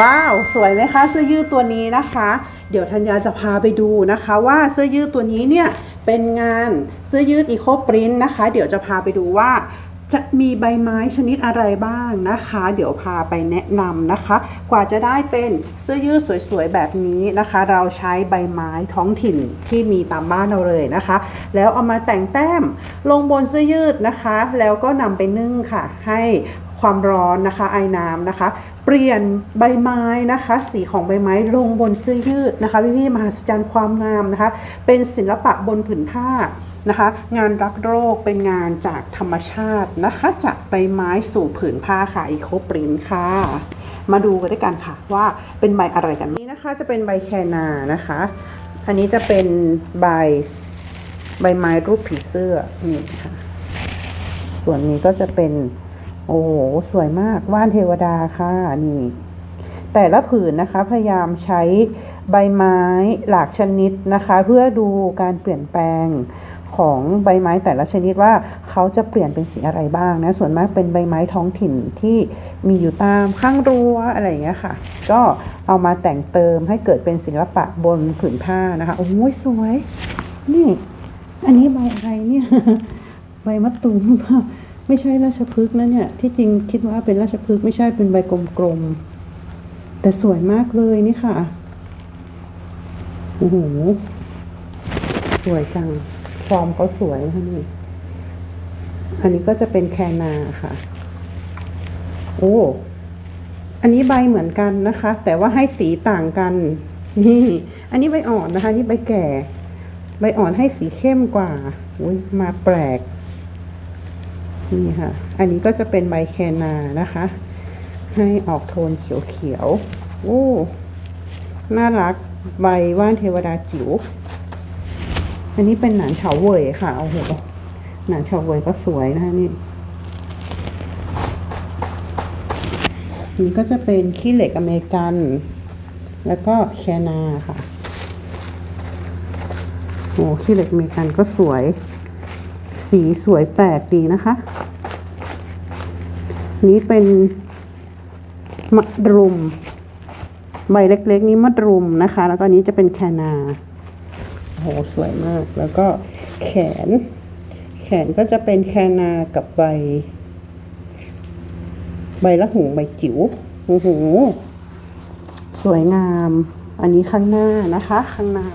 ว้าวสวยไหมคะเสื้อยืดตัวนี้นะคะ เดี๋ยวธัญญาจะพาไปดูนะคะว่าเสื้อยืดตัวนี้เนี่ยเป็นงานเสื้อยืดอีโคปรินนะคะ เดี๋ยวจะพาไปดูว่าจะมีใบไม้ชนิดอะไรบ้างนะคะ เดี๋ยวพาไปแนะนำนะคะ กว่าจะได้เป็นเสื้อยืดสวยๆแบบนี้นะคะ เราใช้ใบไม้ท้องถิ่นที่มีตามบ้านเราเลยนะคะ แล้วเอามาแต่งแต้มลงบนเสื้อยืดนะคะ แล้วก็นำไปนึ่งค่ะ ให้ ความร้อนนะคะ ไอน้ำนะคะ เปลี่ยนใบไม้นะคะ สีของใบไม้ลงบนเสื้อยืดนะคะพี่ๆมหัศจรรย์ความงามนะคะ เป็นศิลปะบนผืนผ้านะคะ งานรักโรคเป็นงานจากธรรมชาตินะคะ จากใบไม้สู่ผืนผ้าค่ะอีโคปรินค่ะ มาดูกันด้วยกันค่ะว่าเป็นใบอะไรกันนี่นะคะ จะเป็นใบแคนานะคะ อันนี้จะเป็นใบใบไม้รูปผีเสื้อนี่ค่ะส่วนนี้ก็จะเป็น โอ้โหสวยมากว่านเทวดาค่ะนี่ แต่ละผืนนะคะ พยายามใช้ใบไม้หลากชนิดนะคะ เพื่อดูการเปลี่ยนแปลงของใบไม้แต่ละชนิดว่าเขาจะเปลี่ยนเป็นสีอะไรบ้างนะส่วนมากเป็นใบไม้ท้องถิ่นที่มีอยู่ตามข้างรั้วอะไรอย่างเงี้ยค่ะ ก็เอามาแต่งเติมให้เกิดเป็นศิลปะบนผืนผ้านะคะโอ้ยสวย นี่ อันนี้ใบอะไรเนี่ย ใบมะตูมหรือเปล่า ไม่ใช่ราชพฤกษ์นะเนี่ย ที่จริงคิดว่าเป็นราชพฤกษ์ไม่ใช่เป็นใบกลมๆ แต่สวยมากเลยนี่ค่ะ โอ้โห สวยจัง ฟอร์มเขาสวยนะคะนี่ อันนี้ก็จะเป็นแคนาค่ะ โอ้ อันนี้ใบเหมือนกันนะคะ แต่ว่าให้สีต่างกัน นี่ อันนี้ใบอ่อนนะคะ นี่ใบแก่ ใบอ่อนให้สีเข้มกว่า อุ้ยมาแปลก นี่ค่ะ อันนี้ก็จะเป็นใบแคนานะคะ ให้ออกโทนเขียวๆโอ้น่ารักใบว่านเทวดาจิ๋วอันนี้เป็นหนานเฉาเว่ยค่ะโอ้โหหนานเฉาเว่ยก็สวยนะคะนี่นี่ก็จะเป็นขี้เหล็กอเมริกัน แล้วก็แคนาค่ะโอ้ขี้เหล็กอเมริกันก็สวย สีสวยแปลกดีนะคะ นี้เป็นมะรุม ใบเล็กๆ นี้มะรุมนะคะ แล้วก็นี้จะเป็นแคนาโอ้โหสวยมาก แล้วก็แขน แขนก็จะเป็นแคนากับใบ ใบละหงใบจิ๋วโอ้โหสวยงาม อันนี้ข้างหน้านะคะ ข้างหน้า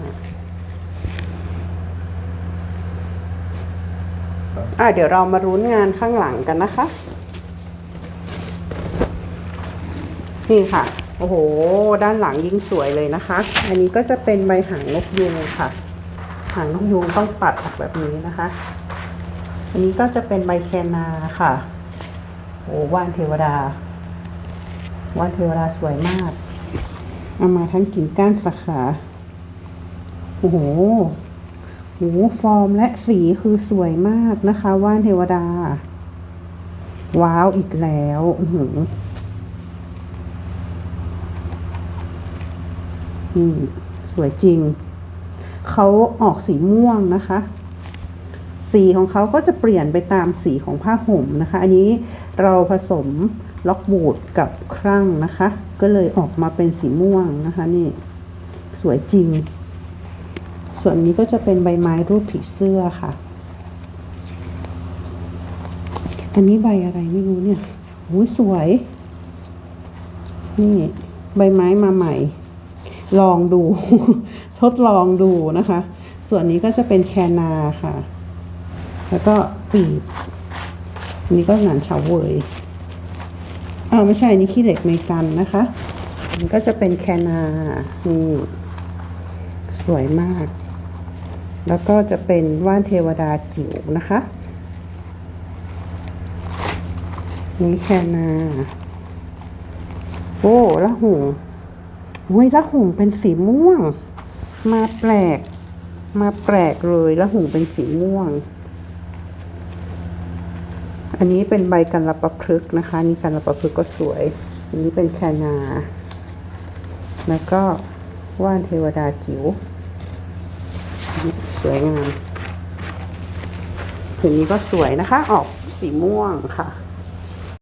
อะเดี๋ยวเรามารุ้นงานข้างหลังกันนะคะ นี่ค่ะ โอ้โห ด้านหลังยิ่งสวยเลยนะคะ อันนี้ก็จะเป็นใบหางนกยูงค่ะ หางนกยูงต้องปัดออกแบบนี้นะคะ อันนี้ก็จะเป็นใบแคนาค่ะ โอ้ว่านเทวดา ว่านเทวดาสวยมาก เอามาทั้งกิ่งก้านสาขา โอ้โหโอ้โหฟอร์มและสีคือสวยมากนะคะ ว่านเทวดา ว้าวอีกแล้ว อื้อหือ นี่สวยจริง เขาออกสีม่วงนะคะ สีของเขาก็จะเปลี่ยนไปตามสีของผ้าห่มนะคะ อันนี้เราผสมล็อกบูดกับครั่งนะคะ ก็เลยออกมาเป็นสีม่วงนะคะนี่สวยจริง ส่วนนี้ก็จะเป็นใบไม้รูปผีเสื้อค่ะ อันนี้ใบอะไรไม่รู้เนี่ยโอ้ยสวย นี่ ใบไม้มาใหม่ ลองดู ทดลองดูนะคะ ส่วนนี้ก็จะเป็นแคนาค่ะ แล้วก็ปีบนี้ก็หนานเฉาเวยอ่าไม่ใช่นนี้ขี้เหล็กเมกันนะคะอันก็จะเป็นแคนานี่สวยมาก แล้วก็จะเป็นว่านเทวดาจิ๋วนะคะนี่แคนา โอ้ละหงโอ้ยละหงเป็นสีม่วง มาแปลก มาแปลกเลยละหงเป็นสีม่วง อันนี้เป็นใบกันระประพฤกนะคะนี่กันระประพฤกก็สวย อันนี้เป็นแคนา แล้วก็ว่านเทวดาจิ๋วสวยงามผืนนี้ก็สวยนะคะ ออกสีม่วงค่ะ